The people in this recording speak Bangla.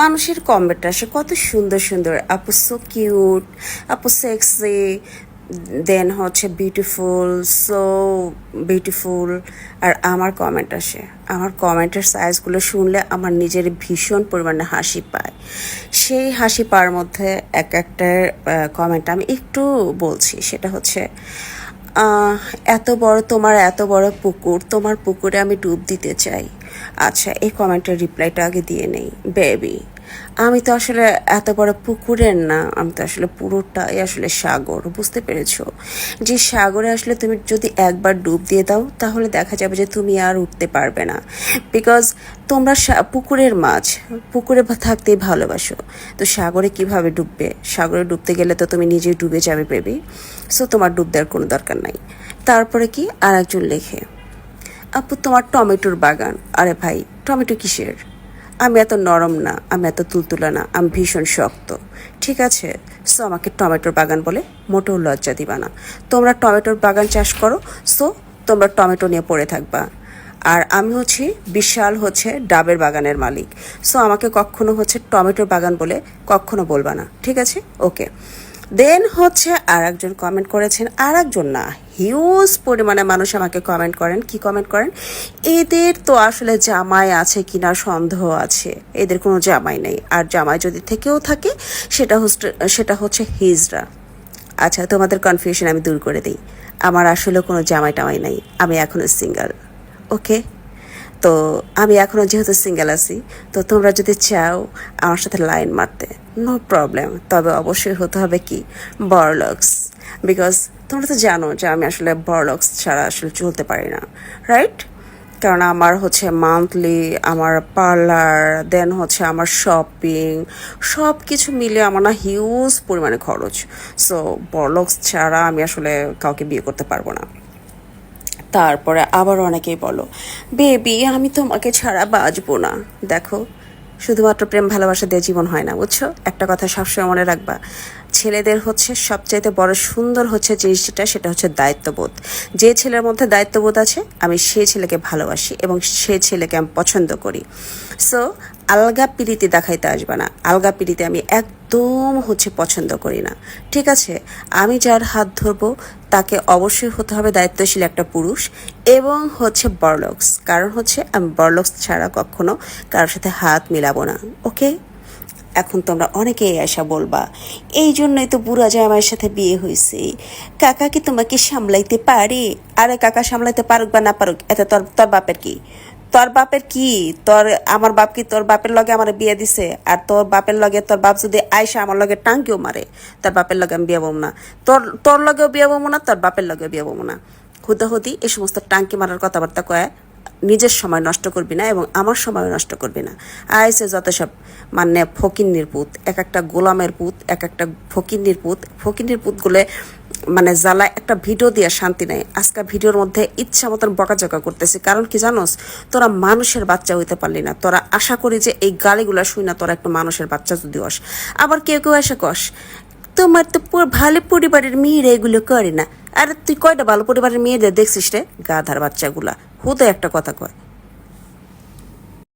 মানুষের কমেন্ট আসে, কত সুন্দর সুন্দর। আপু সো কিউট আপু সেক্সি দেন হচ্ছে বিউটিফুল সো বিউটিফুল আর আমার কমেন্ট আসে, আমার কমেন্টের সাইজগুলো শুনলে আমার নিজের ভীষণ পরিমাণে হাসি পায়। সেই হাসি পাওয়ার মধ্যে এক একটা কমেন্ট আমি একটু বলছি, সেটা হচ্ছে এত বড় তোমার, এত বড় পুকুর, তোমার পুকুরে আমি ডুব দিতে চাই। আচ্ছা এই কমেন্টের রিপ্লাইটা আগে দিয়ে নেই। বেবি, আমি তো আসলে এত বড় পুকুরের না, আমি তো আসলে পুরোটাই আসলে সাগর, বুঝতে পেরেছ? যে সাগরে আসলে তুমি যদি একবার ডুব দিয়ে দাও, তাহলে দেখা যাবে যে তুমি আর উঠতে পারবে না। বিকজ তোমরা পুকুরের মাছ, পুকুরে থাকতেই ভালোবাসো। তো সাগরে কীভাবে ডুববে? সাগরে ডুবতে গেলে তো তুমি নিজেই ডুবে যাবে, বেবি। সো তোমার ডুব দেওয়ার কোনো দরকার নাই। তারপরে কি? আর একজন লেখে। আপু, তোমার টমেটোর বাগান। আরে ভাই, টমেটো কিসের? আমি এত নরম না, আমি এত তুলতুলা না, আমি ভীষণ শক্ত। ঠিক আছে, সো আমাকে টমেটোর বাগান বলে মোটেও লজ্জা দিবা না। তোমরা টমেটোর বাগান চাষ করো, সো তোমরা টমেটো নিয়ে পড়ে থাকবা। আর আমি হচ্ছি বিশাল হচ্ছে ডাবের বাগানের মালিক। সো আমাকে কখনো হচ্ছে টমেটোর বাগান বলে কখনো বলবা না। ঠিক আছে? ওকে। দেন হচ্ছে আর একজন কমেন্ট করেছেন আর একজন না হিউজ পরিমাণে মানুষ আমাকে কমেন্ট করেন। কি কমেন্ট করেন? এদের তো আসলে জামাই আছে কিনা সন্দেহ আছে। এদের কোনো জামাই নেই। আর জামাই যদি থেকেও থাকে, সেটা হচ্ছে সেটা হচ্ছে হিজরা। আচ্ছা তোমাদের কনফিউশন আমি দূর করে দিই। আমার আসলে কোনো জামাই টামাই নাই। আমি এখনও সিঙ্গেল ওকে তো আমি এখনও যেহেতু সিঙ্গেল আছি, তো তোমরা যদি চাও আমার সাথে লাইন মারতে নো প্রবলেম তবে অবশ্যই হতে হবে কি? বড়লক্স বিকজ তোমরা তো জানো যে আমি আসলে বড়লক্স ছাড়া আসলে চলতে পারি না রাইট কারণ আমার হচ্ছে মান্থলি আমার পার্লার দেন হচ্ছে আমার শপিং সব কিছু মিলে আমার না হিউজ পরিমাণে খরচ। সো বড়লক্স ছাড়া আমি আসলে কাউকে বিয়ে করতে পারব না। তারপরে আবার অনেকেই বলো, বেবি, আমি তোমাকে ছাড়া বাঁচবো না। দেখো, শুধুমাত্র প্রেম, ভালোবাসা দিয়ে জীবন হয় না, বুঝছ? একটা কথা সবসময় মনে রাখবা, ছেলেদের হচ্ছে সবচাইতে বড় সুন্দর হচ্ছে জিনিস যেটা সেটা হচ্ছে দায়িত্ববোধ। যে ছেলের মধ্যে দায়িত্ববোধ আছে, আমি সেই ছেলেকে ভালোবাসি এবং সে ছেলেকে আমি পছন্দ করি। সো আলগা পিড়িতে দেখাইতে আসবে না। আলগা পিড়িতে আমি একদম হচ্ছে পছন্দ করি না। ঠিক আছে, আমি যার হাত ধরবো তাকে অবশ্যই হতে হবে দায়িত্বশীল একটা পুরুষ এবং হচ্ছে বরলক্স কারণ হচ্ছে আমি বরলক্স ছাড়া কখনো কারোর সাথে হাত মিলাবো না, ওকে? এখন তোমরা অনেকেই আশা বলবা, এই জন্যই তো বুড়া জামাইয়ের সাথে বিয়ে হয়েছে। কাকা কি তোমাকে সামলাইতে পারে? আরে কাকা সামলাইতে পারুক বা না পারুক এতে তোর তোর বাপের কি? তোর বাপের কি? তোর আমার বাপ কি তোর বাপের লগে আমার বিয়ে দিছে? আর তোর বাপের লগে, তোর বাপ যদি আয়সা আমার লগে টাঙ্কিও মারে, তোর বাপের লগে আমি বিয়ে বমু না। তোর তোর লগেও বিয়ে বমু না, তোর বাপের লগেও বিয়ে বমু না। হুদাহুদি, এই সমস্ত টাঙ্কি মারার কথাবার্তা কয় নিজের সময় নষ্ট করবি না এবং আমার সময় নষ্ট করবি না। আইসে যত সব মানে ফকিন্নির পুত, এক একটা গোলামের পুত, এক একটা ফকিন্নির পুত, ফকিন্নির পুতগুলো মানে জ্বালায় একটা ভিডিও দিয়ে শান্তি নেই। আজকে ভিডিওর মধ্যে ইচ্ছা মতন বকাঝকা করতেছি। কারণ কি জানোস? তোরা মানুষের বাচ্চা হইতে পারলি না। তোরা আশা করি যে এই গালিগুলা শুই না, তোরা একটা মানুষের বাচ্চা যদি হস। আবার কেউ কেউ এসে কস, তোমার তো ভালো পরিবারের মেয়েরা এগুলো করে না। আরে তুই কয়টা ভালো পরিবারের মেয়েদের দেখছিস রে? গাধার বাচ্চাগুলা। হুদে একটা কথা কয়।